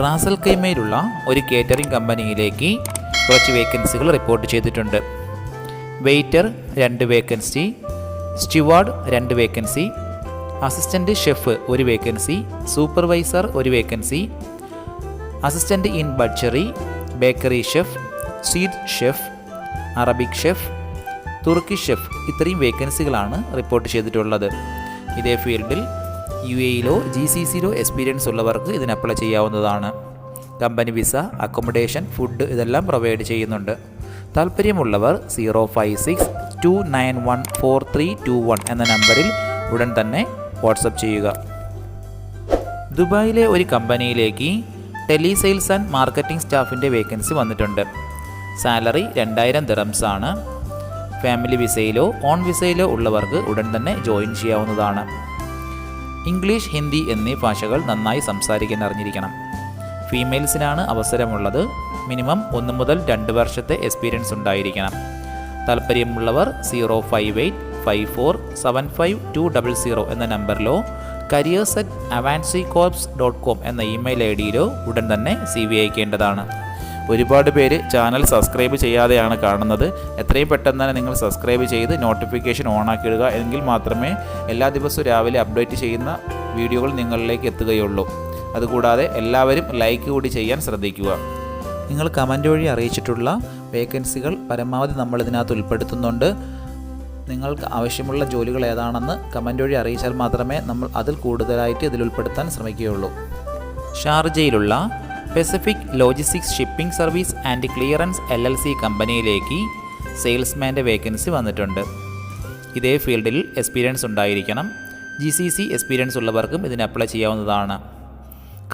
Ras al കൈമയിലുള്ള ഒരു catering കമ്പനിയിലേക്ക് കുറച്ച് വേക്കൻസികൾ റിപ്പോർട്ട് ചെയ്തിട്ടുണ്ട്. വെയ്റ്റർ രണ്ട് വേക്കൻസി സ്റ്റുവാർഡ് രണ്ട് വേക്കൻസി അസിസ്റ്റന്റ് ഷെഫ് ഒരു വേക്കൻസി സൂപ്പർവൈസർ ഒരു vacancy assistant in ബഡ്ജറി bakery chef sweet chef Arabic chef Turkey chef ഇത്രയും വേക്കൻസികളാണ് റിപ്പോർട്ട് ചെയ്തിട്ടുള്ളത്. ഇതേ ഫീൽഡിൽ യു എയിലോ ജി സി സിയിലോ എക്സ്പീരിയൻസ് ഉള്ളവർക്ക് ഇതിന് അപ്ലൈ ചെയ്യാവുന്നതാണ്. കമ്പനി വിസ അക്കോമഡേഷൻ ഫുഡ് ഇതെല്ലാം പ്രൊവൈഡ് ചെയ്യുന്നുണ്ട്. താല്പര്യമുള്ളവർ zero five six two nine one four three two one എന്ന നമ്പറിൽ ഉടൻ തന്നെ വാട്സപ്പ് ചെയ്യുക. ദുബായിലെ ഒരു കമ്പനിയിലേക്ക് ടെലി സെയിൽസ് ആൻഡ് മാർക്കറ്റിംഗ് സ്റ്റാഫിന്റെ വേക്കൻസി വന്നിട്ടുണ്ട്. സാലറി രണ്ടായിരം ദിറംസ് ആണ്. ഫാമിലി വിസയിലോ ഓൺ വിസയിലോ ഉള്ളവർക്ക് ഉടൻ തന്നെ ജോയിൻ ചെയ്യാവുന്നതാണ്. ഇംഗ്ലീഷ് ഹിന്ദി എന്നീ ഭാഷകൾ നന്നായി സംസാരിക്കാൻ അറിഞ്ഞിരിക്കണം ഫീമെയിൽസിനാണ് അവസരമുള്ളത് മിനിമം ഒന്ന് മുതൽ രണ്ട് വർഷത്തെ എക്സ്പീരിയൻസ് ഉണ്ടായിരിക്കണം. താല്പര്യമുള്ളവർ zero five eight five four seven five two double zero എന്ന നമ്പറിലോ കരിയേഴ്സ് അറ്റ് അവാൻസി കോർപ്സ് ഡോട്ട് കോം എന്ന ഇമെയിൽ ഐ ഡിയിലോ ഉടൻ തന്നെ സി വി അയക്കേണ്ടതാണ് ഒരുപാട് പേര് ചാനൽ സബ്സ്ക്രൈബ് ചെയ്യാതെയാണ് കാണുന്നത്. എത്രയും പെട്ടെന്ന് തന്നെ നിങ്ങൾ സബ്സ്ക്രൈബ് ചെയ്ത് നോട്ടിഫിക്കേഷൻ ഓൺ ഇടുക എങ്കിൽ മാത്രമേ എല്ലാ ദിവസവും രാവിലെ അപ്ഡേറ്റ് ചെയ്യുന്ന വീഡിയോകൾ നിങ്ങളിലേക്ക് എത്തുകയുള്ളൂ. അതുകൂടാതെ എല്ലാവരും ലൈക്ക് കൂടി ചെയ്യാൻ ശ്രദ്ധിക്കുക. നിങ്ങൾ കമന്റ് വഴി അറിയിച്ചിട്ടുള്ള വേക്കൻസികൾ പരമാവധി നമ്മൾ ഇതിനകത്ത് ഉൾപ്പെടുത്തുന്നുണ്ട്. നിങ്ങൾക്ക് ആവശ്യമുള്ള ജോലികൾ ഏതാണെന്ന് കമന്റ് വഴി അറിയിച്ചാൽ മാത്രമേ നമ്മൾ അതിൽ കൂടുതലായിട്ട് ഇതിൽ ഉൾപ്പെടുത്താൻ ശ്രമിക്കുകയുള്ളൂ. ഷാർജയിലുള്ള Pacific logistics shipping service and clearance L L C കമ്പനിയിലേക്ക് സെയിൽസ്മാന്റെ വേക്കൻസി വന്നിട്ടുണ്ട്. ഇതേ ഫീൽഡിൽ എക്സ്പീരിയൻസ് ഉണ്ടായിരിക്കണം. ജി സി സി എക്സ്പീരിയൻസ് ഉള്ളവർക്കും ഇതിന് അപ്ലൈ ചെയ്യാവുന്നതാണ്.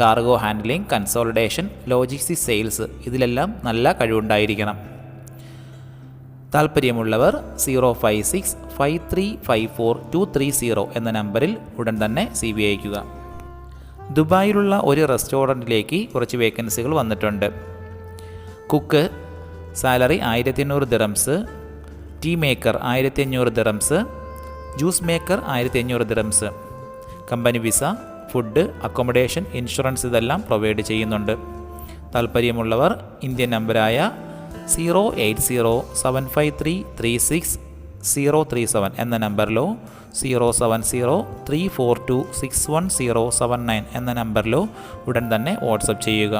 Cargo handling consolidation logistics sales ഇതിലെല്ലാം നല്ല കഴിവുണ്ടായിരിക്കണം. താല്പര്യമുള്ളവർ zero five six five three five four two three zero എന്ന നമ്പറിൽ ഉടൻ തന്നെ സി ബി അയക്കുക ദുബായിലുള്ള ഒരു റെസ്റ്റോറന്റിലേക്ക് കുറച്ച് വേക്കൻസികൾ വന്നിട്ടുണ്ട്. കുക്ക് സാലറി ആയിരത്തി അഞ്ഞൂറ് ദിറംസ് ടീ മേക്കർ ആയിരത്തി അഞ്ഞൂറ് ദിറംസ് ജ്യൂസ് മേക്കർ ആയിരത്തി അഞ്ഞൂറ് dirhams. Company visa food accommodation insurance ഇതെല്ലാം പ്രൊവൈഡ് ചെയ്യുന്നുണ്ട്. താല്പര്യമുള്ളവർ Indian നമ്പരായ zero eight zero seven five three three six zero three seven എന്ന നമ്പറിലോ zero seven zero three four two six one zero seven nine എന്ന നമ്പറിലോ ഉടൻ തന്നെ വാട്സപ്പ് ചെയ്യുക.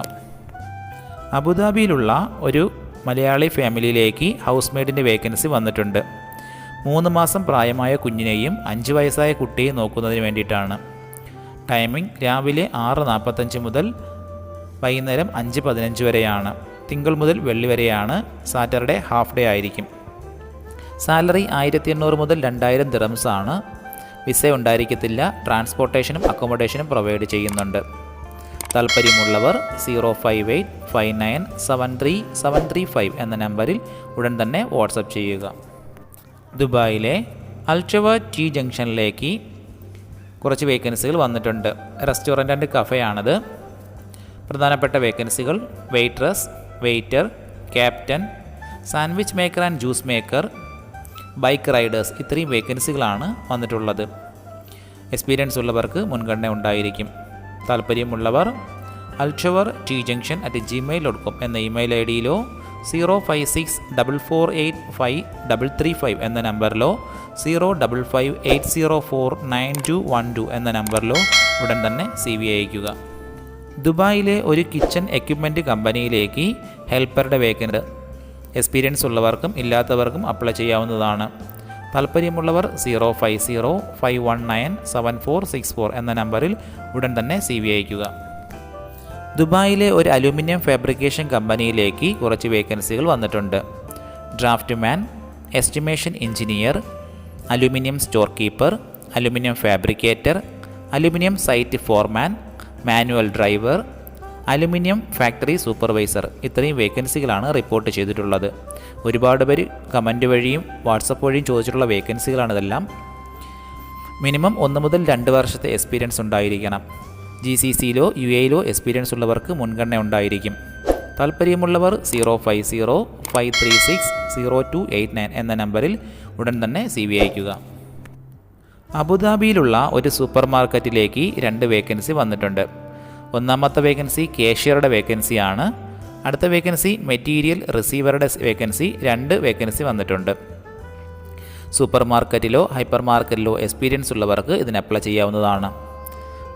അബുദാബിയിലുള്ള ഒരു മലയാളി ഫാമിലിയിലേക്ക് ഹൗസ് മെയ്ഡിന്റെ വേക്കൻസി വന്നിട്ടുണ്ട്. മൂന്ന് മാസം പ്രായമായ കുഞ്ഞിനെയും അഞ്ച് വയസ്സായ കുട്ടിയെയും നോക്കുന്നതിന് വേണ്ടിയിട്ടാണ്. ടൈമിംഗ് രാവിലെ ആറ് നാൽപ്പത്തഞ്ച് മുതൽ വൈകുന്നേരം അഞ്ച് പതിനഞ്ച് വരെയാണ്. തിങ്കൾ മുതൽ വെള്ളി വരെയാണ് സാറ്റർഡേ ഹാഫ് ഡേ ആയിരിക്കും. സാലറി ആയിരത്തി എണ്ണൂറ് മുതൽ രണ്ടായിരം ദിറംസ് ആണ് വിസ ഉണ്ടായിരിക്കത്തില്ല. ട്രാൻസ്പോർട്ടേഷനും അക്കോമഡേഷനും പ്രൊവൈഡ് ചെയ്യുന്നുണ്ട്. താല്പര്യമുള്ളവർ zero five eight five nine seven three seven three five എന്ന നമ്പറിൽ ഉടൻ തന്നെ വാട്സപ്പ് ചെയ്യുക. ദുബായിലെ അൽച്ചവ ടി ജംഗ്ഷനിലേക്ക് കുറച്ച് വേക്കൻസികൾ വന്നിട്ടുണ്ട്. റെസ്റ്റോറന്റ് ആൻഡ് കഫേയാണത്. പ്രധാനപ്പെട്ട വേക്കൻസികൾ waitress waiter captain sandwich maker and juice maker bike riders ഇത്രയും വേക്കൻസികളാണ് വന്നിട്ടുള്ളത്. എക്സ്പീരിയൻസ് ഉള്ളവർക്ക് മുൻഗണന ഉണ്ടായിരിക്കും. താല്പര്യമുള്ളവർ Alshawar T junction at Gmail dot com എന്ന email I ഡിയിലോ zero five six double four eight five double three five എന്ന നമ്പറിലോ zero double five eight zero four nine two one two എന്ന നമ്പറിലോ ഉടൻ തന്നെ സി വി അയക്കുക ദുബായിലെ ഒരു kitchen equipment കമ്പനിയിലേക്ക് ഹെൽപ്പറുടെ വേക്കന്റ് എക്സ്പീരിയൻസ് ഉള്ളവർക്കും ഇല്ലാത്തവർക്കും അപ്ലൈ ചെയ്യാവുന്നതാണ്. താല്പര്യമുള്ളവർ zero five zero five one nine seven four six four എന്ന നമ്പറിൽ ഉടൻ തന്നെ സി വി അയക്കുക ദുബായിലെ ഒരു അലുമിനിയം ഫാബ്രിക്കേഷൻ കമ്പനിയിലേക്ക് കുറച്ച് വേക്കൻസികൾ വന്നിട്ടുണ്ട്. Draftsman estimation engineer aluminium store keeper aluminium fabricator aluminium site foreman manual driver aluminium factory supervisor ഇത്രയും വേക്കൻസികളാണ് റിപ്പോർട്ട് ചെയ്തിട്ടുള്ളത്. ഒരുപാട് പേര് കമന്റ് വഴിയും വാട്സപ്പ് വഴിയും ചോദിച്ചിട്ടുള്ള വേക്കൻസികളാണ് ഇതെല്ലാം. മിനിമം ഒന്ന് മുതൽ രണ്ട് വർഷത്തെ എക്സ്പീരിയൻസ് ഉണ്ടായിരിക്കണം. ജി സി സിയിലോ യു എയിലോ എക്സ്പീരിയൻസ് ഉള്ളവർക്ക് മുൻഗണന ഉണ്ടായിരിക്കും. താല്പര്യമുള്ളവർ zero five zero five three six zero two eight nine എന്ന നമ്പറിൽ ഉടൻ തന്നെ സി വി അയക്കുക അബുദാബിയിലുള്ള ഒരു സൂപ്പർ മാർക്കറ്റിലേക്ക് രണ്ട് വേക്കൻസി വന്നിട്ടുണ്ട്. ഒന്നാമത്തെ വേക്കൻസി കേഷ്യറുടെ വേക്കൻസിയാണ് അടുത്ത വേക്കൻസി മെറ്റീരിയൽ റിസീവറുടെ വേക്കൻസി രണ്ട് വേക്കൻസി വന്നിട്ടുണ്ട്. സൂപ്പർ മാർക്കറ്റിലോ ഹൈപ്പർ മാർക്കറ്റിലോ എക്സ്പീരിയൻസ് ഉള്ളവർക്ക് ഇതിന് അപ്ലൈ ചെയ്യാവുന്നതാണ്.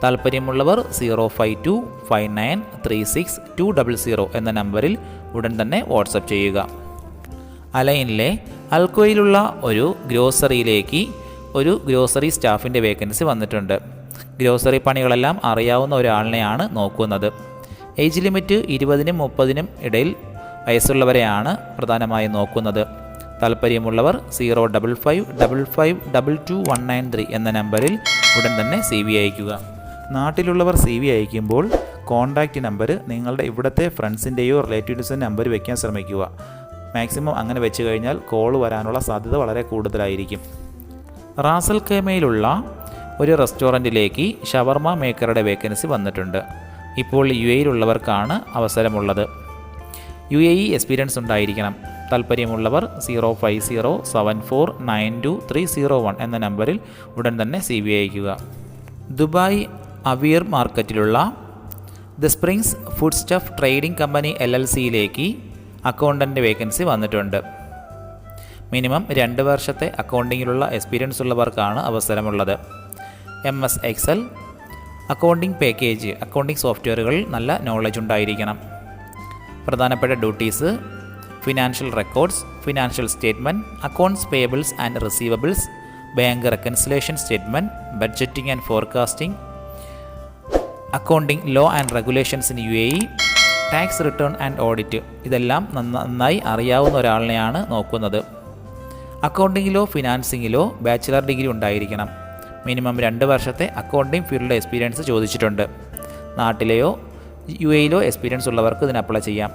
താല്പര്യമുള്ളവർ zero five two five nine three six two double zero എന്ന നമ്പറിൽ ഉടൻ തന്നെ വാട്സപ്പ് ചെയ്യുക. അലൈനിലെ അൽക്കോയിലുള്ള ഒരു ഗ്രോസറിയിലേക്ക് ഒരു ഗ്രോസറി സ്റ്റാഫിന്റെ വേക്കൻസി വന്നിട്ടുണ്ട്. ഗ്രോസറി പണികളെല്ലാം അറിയാവുന്ന ഒരാളിനെയാണ് നോക്കുന്നത്. ഏജ് ലിമിറ്റ് ഇരുപതിനും മുപ്പതിനും ഇടയിൽ വയസ്സുള്ളവരെയാണ് പ്രധാനമായും നോക്കുന്നത്. താല്പര്യമുള്ളവർ zero double five double five double two one nine three എന്ന നമ്പറിൽ ഉടൻ തന്നെ സി വി അയക്കുക നാട്ടിലുള്ളവർ സി വി അയക്കുമ്പോൾ കോൺടാക്റ്റ് നമ്പർ നിങ്ങളുടെ ഇവിടുത്തെ ഫ്രണ്ട്സിന്റെയോ റിലേറ്റീവ്സിന്റെ നമ്പർ വയ്ക്കാൻ ശ്രമിക്കുക. മാക്സിമം അങ്ങനെ വെച്ച് കഴിഞ്ഞാൽ കോൾ വരാനുള്ള സാധ്യത വളരെ കൂടുതലായിരിക്കും. റാസൽ ഖേമയിലുള്ള ഒരു റെസ്റ്റോറന്റിലേക്ക് ഷവർമ മേക്കറുടെ വേക്കൻസി വന്നിട്ടുണ്ട്. ഇപ്പോൾ യു എയിലുള്ളവർക്കാണ് അവസരമുള്ളത്. യു എ ഇ എക്സ്പീരിയൻസ് ഉണ്ടായിരിക്കണം. താല്പര്യമുള്ളവർ zero five zero seven four nine two three zero one എന്ന നമ്പറിൽ ഉടൻ തന്നെ സി ബി അയക്കുക Dubai അവിയർ മാർക്കറ്റിലുള്ള the springs food stuff trading company L L സിയിലേക്ക് അക്കൗണ്ടന്റ് വേക്കൻസി വന്നിട്ടുണ്ട്. മിനിമം രണ്ട് വർഷത്തെ അക്കൗണ്ടിങ്ങിലുള്ള എക്സ്പീരിയൻസ് ഉള്ളവർക്കാണ് അവസരമുള്ളത്. M S Excel accounting package accounting സോഫ്റ്റ്വെയറുകളിൽ നല്ല നോളജ് ഉണ്ടായിരിക്കണം. പ്രധാനപ്പെട്ട duties financial records financial statement accounts payables and receivables bank reconciliation statement budgeting and forecasting accounting law and regulations in U A E tax return and audit ഇതെല്ലാം നന്നായി അറിയാവുന്ന ഒരാളിനെയാണ് നോക്കുന്നത്. അക്കൗണ്ടിങ്ങിലോ ഫിനാൻസിങ്ങിലോ ബാച്ചിലർ ഡിഗ്രി ഉണ്ടായിരിക്കണം. മിനിമം രണ്ട് വർഷത്തെ അക്കൗണ്ടിംഗ് ഫീൽഡിലെ എക്സ്പീരിയൻസ് ചോദിച്ചിട്ടുണ്ട്. നാട്ടിലെയോ യു എയിലോ എക്സ്പീരിയൻസ് ഉള്ളവർക്ക് ഇതിന് അപ്ലൈ ചെയ്യാം.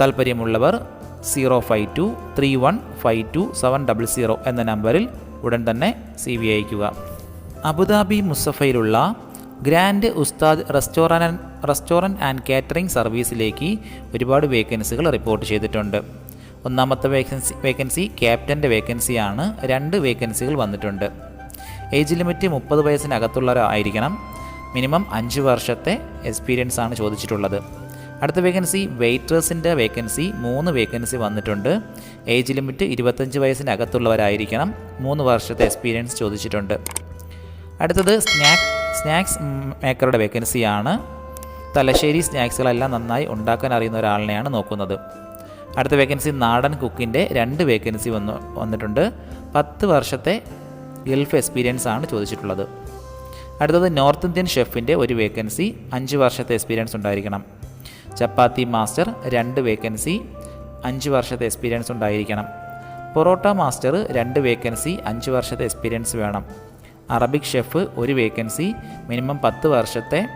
താല്പര്യമുള്ളവർ zero five two three one five two seven double zero എന്ന നമ്പറിൽ ഉടൻ തന്നെ സി വി അയക്കുക Abu Dhabi മുസഫയിലുള്ള grand Ustad restaurant restaurant and catering സർവീസിലേക്ക് ഒരുപാട് വേക്കൻസികൾ റിപ്പോർട്ട് ചെയ്തിട്ടുണ്ട്. ഒന്നാമത്തെ വേക്കൻസി വേക്കൻസി ക്യാപ്റ്റന്റെ വേക്കൻസിയാണ് രണ്ട് വേക്കൻസികൾ വന്നിട്ടുണ്ട്. ഏജ് ലിമിറ്റ് മുപ്പത് വയസ്സിനകത്തുള്ളവരായിരിക്കണം മിനിമം അഞ്ച് വർഷത്തെ എക്സ്പീരിയൻസ് ആണ് ചോദിച്ചിട്ടുള്ളത്. അടുത്ത വേക്കൻസി വെയിറ്റേഴ്സിന്റെ വേക്കൻസി മൂന്ന് വേക്കൻസി വന്നിട്ടുണ്ട്. ഏജ് ലിമിറ്റ് ഇരുപത്തഞ്ച് വയസ്സിനകത്തുള്ളവരായിരിക്കണം. മൂന്ന് വർഷത്തെ എക്സ്പീരിയൻസ് ചോദിച്ചിട്ടുണ്ട്. അടുത്തത് സ്നാക്ക് സ്നാക്സ് മേക്കറുടെ വേക്കൻസിയാണ് തലശ്ശേരി സ്നാക്സുകളെല്ലാം നന്നായി ഉണ്ടാക്കാൻ അറിയുന്ന ഒരാളിനെയാണ് നോക്കുന്നത്. അടുത്ത വേക്കൻസി നാടൻ കുക്കിന്റെ രണ്ട് വേക്കൻസി വന്നു വന്നിട്ടുണ്ട്. പത്ത് വർഷത്തെ ഗൾഫ് എക്സ്പീരിയൻസ് ആണ് ചോദിച്ചിട്ടുള്ളത്. അടുത്തത് നോർത്ത് ഇന്ത്യൻ ഷെഫിന്റെ ഒരു വേക്കൻസി അഞ്ച് വർഷത്തെ എക്സ്പീരിയൻസ് ഉണ്ടായിരിക്കണം. ചപ്പാത്തി മാസ്റ്റർ രണ്ട് വേക്കൻസി അഞ്ച് വർഷത്തെ എക്സ്പീരിയൻസ് ഉണ്ടായിരിക്കണം. പൊറോട്ട മാസ്റ്റർ രണ്ട് വേക്കൻസി അഞ്ച് വർഷത്തെ എക്സ്പീരിയൻസ് വേണം. അറബിക് ഷെഫ് ഒരു വേക്കൻസി മിനിമം പത്ത് വർഷത്തെ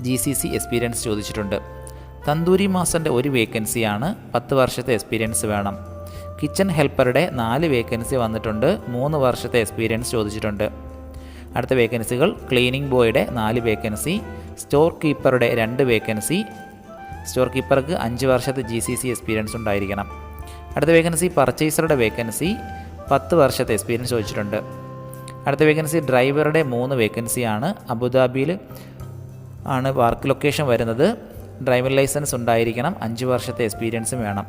ജി സി സി എക്സ്പീരിയൻസ് ചോദിച്ചിട്ടുണ്ട്. തന്തൂരി മാസ്റ്ററിന്റെ ഒരു വേക്കൻസിയാണ് പത്ത് വർഷത്തെ എക്സ്പീരിയൻസ് വേണം. കിച്ചൺ ഹെൽപ്പറുടെ നാല് വേക്കൻസി വന്നിട്ടുണ്ട് മൂന്ന് വർഷത്തെ എക്സ്പീരിയൻസ് ചോദിച്ചിട്ടുണ്ട്. അടുത്ത വേക്കൻസികൾ ക്ലീനിങ് ബോയുടെ നാല് വേക്കൻസി സ്റ്റോർ കീപ്പറുടെ രണ്ട് വേക്കൻസി. സ്റ്റോർ കീപ്പർക്ക് അഞ്ച് വർഷത്തെ ജി സി സി എക്സ്പീരിയൻസ് ഉണ്ടായിരിക്കണം. അടുത്ത വേക്കൻസി പർച്ചേസറുടെ വേക്കൻസി പത്ത് വർഷത്തെ എക്സ്പീരിയൻസ് ചോദിച്ചിട്ടുണ്ട്. അടുത്ത വേക്കൻസി ഡ്രൈവറുടെ മൂന്ന് വേക്കൻസിയാണ്. അബുദാബിയിൽ ആണ് വർക്ക് ലൊക്കേഷൻ വരുന്നത്. ഡ്രൈവിംഗ് ലൈസൻസ് ഉണ്ടായിരിക്കണം. അഞ്ച് വർഷത്തെ എക്സ്പീരിയൻസും വേണം.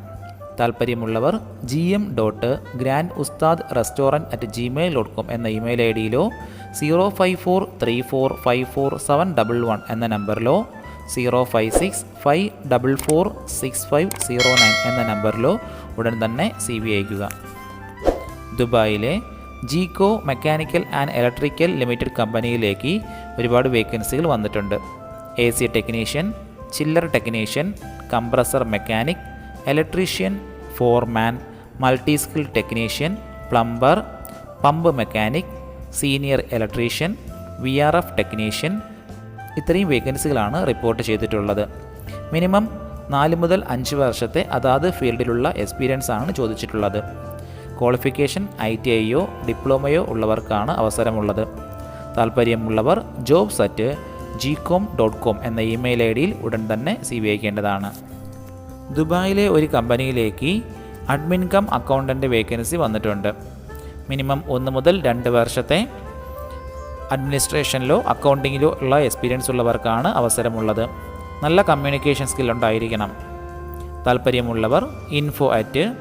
താല്പര്യമുള്ളവർ G M dot grand Ustad restaurant at Gmail dot com എന്ന email I ഡിയിലോ zero five four three four five four seven double one എന്ന നമ്പറിലോ zero five six five double four six five zero nine എന്ന നമ്പറിലോ ഉടൻ തന്നെ C V അയക്കുക ദുബായിലെ ജീകോ mechanical and electrical limited കമ്പനിയിലേക്ക് ഒരുപാട് വേക്കൻസികൾ വന്നിട്ടുണ്ട്. A C technician chiller technician compressor mechanic electrician foreman multi skill technician plumber pump mechanic senior electrician V R F technician ഇത്രയും വേക്കൻസികളാണ് റിപ്പോർട്ട് ചെയ്തിട്ടുള്ളത്. മിനിമം നാല് മുതൽ അഞ്ച് വർഷത്തെ അതാത് ഫീൽഡിലുള്ള എക്സ്പീരിയൻസ് ആണ് ചോദിച്ചിട്ടുള്ളത്. ക്വാളിഫിക്കേഷൻ ഐ ടി ഐയോ ഡിപ്ലോമയോ ഉള്ളവർക്കാണ് അവസരമുള്ളത്. താല്പര്യമുള്ളവർ job at G com dot com എന്ന ഇമെയിൽ ഐ ഡിയിൽ ഉടൻ തന്നെ സി വി അയക്കേണ്ടതാണ്. ദുബായിലെ ഒരു കമ്പനിയിലേക്ക് അഡ്മിൻ കം അക്കൗണ്ടന്റ് വേക്കൻസി വന്നിട്ടുണ്ട്. മിനിമം ഒന്ന് മുതൽ രണ്ട് വർഷത്തെ അഡ്മിനിസ്ട്രേഷനിലോ അക്കൗണ്ടിങ്ങിലോ ഉള്ള എക്സ്പീരിയൻസ് ഉള്ളവർക്കാണ് അവസരമുള്ളത്. നല്ല കമ്മ്യൂണിക്കേഷൻ സ്കിൽ ഉണ്ടായിരിക്കണം. താല്പര്യമുള്ളവർ ഇൻഫോ അറ്റ്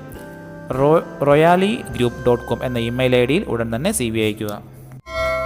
റോ റോയാലി ഗ്രൂപ്പ് ഡോട്ട് കോം എന്ന ഇമെയിൽ ഐ ഡിയിൽ ഉടൻ തന്നെ സി വി അയക്കുക